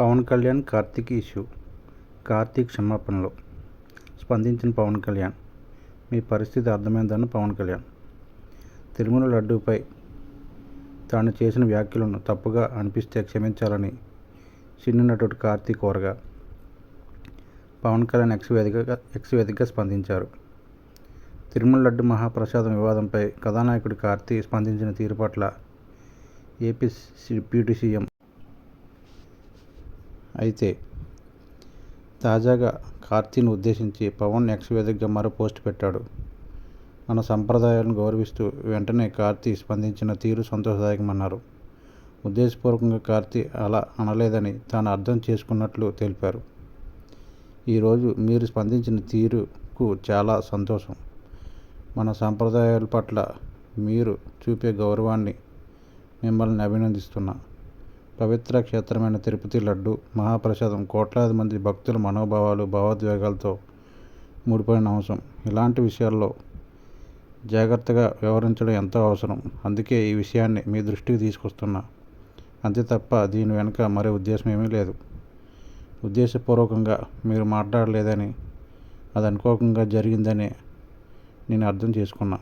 Pawan Kalyan Karthik issue Karthik క్షమాపణలు. స్పందించిన పవన్ కళ్యాణ్ మీ పరిస్థితి అర్థమైందన్న పవన్ కళ్యాణ్. తిరుమల లడ్డూపై తాను చేసిన వ్యాఖ్యలను తప్పుగా అనిపిస్తే క్షమించాలని సినీ నటుడు కార్తీక్ కోరగా పవన్ కళ్యాణ్ ఎక్స్ వేదికగా ఎక్స్ వేదికగా స్పందించారు. తిరుమల లడ్డు మహాప్రసాదం వివాదంపై కథానాయకుడు కార్తీ స్పందించిన తీరు పట్ల ఏపీ డిప్యూటీ సీఎం అయితే తాజాగా కార్తీని ఉద్దేశించి పవన్ ఎక్స్ వేదికగా మరో పోస్ట్ పెట్టాడు. మన సంప్రదాయాలను గౌరవిస్తూ వెంటనే కార్తీ స్పందించిన తీరు సంతోషదాయకమన్నారు. ఉద్దేశపూర్వకంగా కార్తీ అలా అనలేదని తాను అర్థం చేసుకున్నట్లు తెలిపారు. ఈరోజు మీరు స్పందించిన తీరుకు చాలా సంతోషం. మన సంప్రదాయాల పట్ల మీరు చూపే గౌరవాన్ని మిమ్మల్ని అభినందిస్తున్నా. పవిత్ర క్షేత్రమైన తిరుపతి లడ్డు మహాప్రసాదం కోట్లాది మంది భక్తుల మనోభావాలు భావోద్వేగాలతో ముడిపడిన అంశం. ఇలాంటి విషయాల్లో జాగ్రత్తగా వ్యవహరించడం ఎంతో అవసరం. అందుకే ఈ విషయాన్ని మీ దృష్టికి తీసుకొస్తున్నా. అంతే తప్ప దీని వెనుక మరే ఉద్దేశం ఏమీ లేదు. ఉద్దేశపూర్వకంగా మీరు మాట్లాడలేదని అది అనుకోకంగా జరిగిందని నేను అర్థం చేసుకున్నా.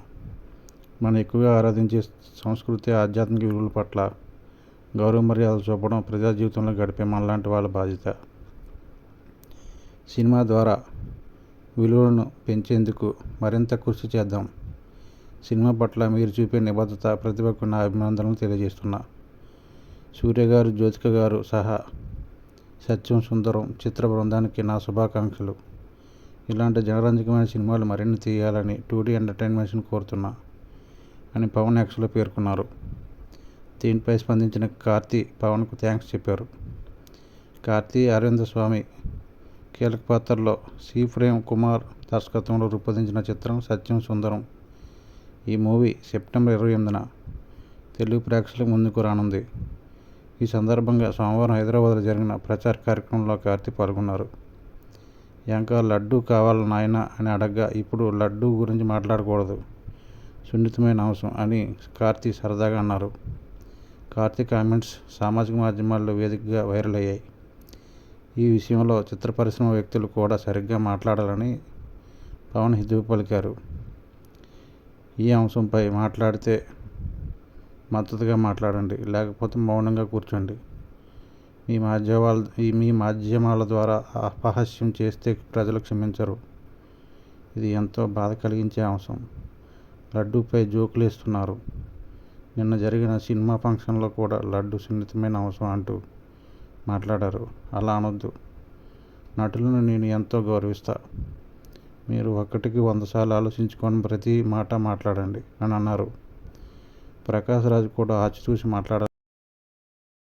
మనం ఎక్కువగా ఆరాధించే సంస్కృతి ఆధ్యాత్మిక విలువల పట్ల గౌరవ మర్యాదలు చూపడం ప్రజా జీవితంలో గడిపే మనలాంటి వాళ్ళ బాధ్యత. సినిమా ద్వారా విలువలను పెంచేందుకు మరింత కృషి చేద్దాం. సినిమా పట్ల మీరు చూపే నిబద్ధత ప్రతిభకు నా అభినందనలు తెలియజేస్తున్నా. సూర్య గారు జ్యోతిక గారు సహా సత్యం సుందరం చిత్ర బృందానికి నా శుభాకాంక్షలు. ఇలాంటి జనరంజకమైన సినిమాలు మరిన్ని తీయాలని టూడీ ఎంటర్టైన్మెంట్స్ని కోరుతున్నా అని పవన్ యాక్స్లో పేర్కొన్నారు. దీనిపై స్పందించిన కార్తీ పవన్కు థ్యాంక్స్ చెప్పారు. కార్తీ అరవింద స్వామి కీలక పాత్రలో సి. ఫ్రేమ్ కుమార్ దర్శకత్వంలో రూపొందించిన చిత్రం సత్యం సుందరం. ఈ మూవీ సెప్టెంబర్ ఇరవై ఎనిమిదిన తెలుగు ప్రేక్షకుల ముందుకు రానుంది. ఈ సందర్భంగా సోమవారం హైదరాబాద్లో జరిగిన ప్రచార కార్యక్రమంలో కార్తీ పాల్గొన్నారు. ఇంకా లడ్డు కావాల నాయన అని అడగ్గా ఇప్పుడు లడ్డు గురించి మాట్లాడకూడదు. సున్నితమైన అంశం అని కార్తీ సరదాగా అన్నారు. కార్తీ కామెంట్స్ సామాజిక మాధ్యమాల్లో వేదికగా వైరల్ అయ్యాయి. ఈ విషయంలో చిత్ర పరిశ్రమ వ్యక్తులు కూడా సరిగ్గా మాట్లాడాలని పవన్ హితవు పలికారు. ఈ అంశంపై మాట్లాడితే మద్దతుగా మాట్లాడండి లేకపోతే మౌనంగా కూర్చోండి. మీ మాధ్యమాల ఈ మీ మాధ్యమాల ద్వారా అపహాస్యం చేస్తే ప్రజలు క్షమించరు. ఇది ఎంతో బాధ కలిగించే అంశం. లడ్డూపై జోకులు వేస్తున్నారు నిన్న జరిగిన సినిమా ఫంక్షన్లో కూడా లడ్డు సున్నితమైన అవసరం అంటూ మాట్లాడారు. అలా అనొద్దు. నటులను నేను ఎంతో గౌరవిస్తా. మీరు ఒక్కటికి వంద సార్లు ఆలోచించుకొని ప్రతి మాట మాట్లాడండి అని అన్నారు. ప్రకాష్ రాజ్ కూడా ఆచితూచి మాట్లాడాలి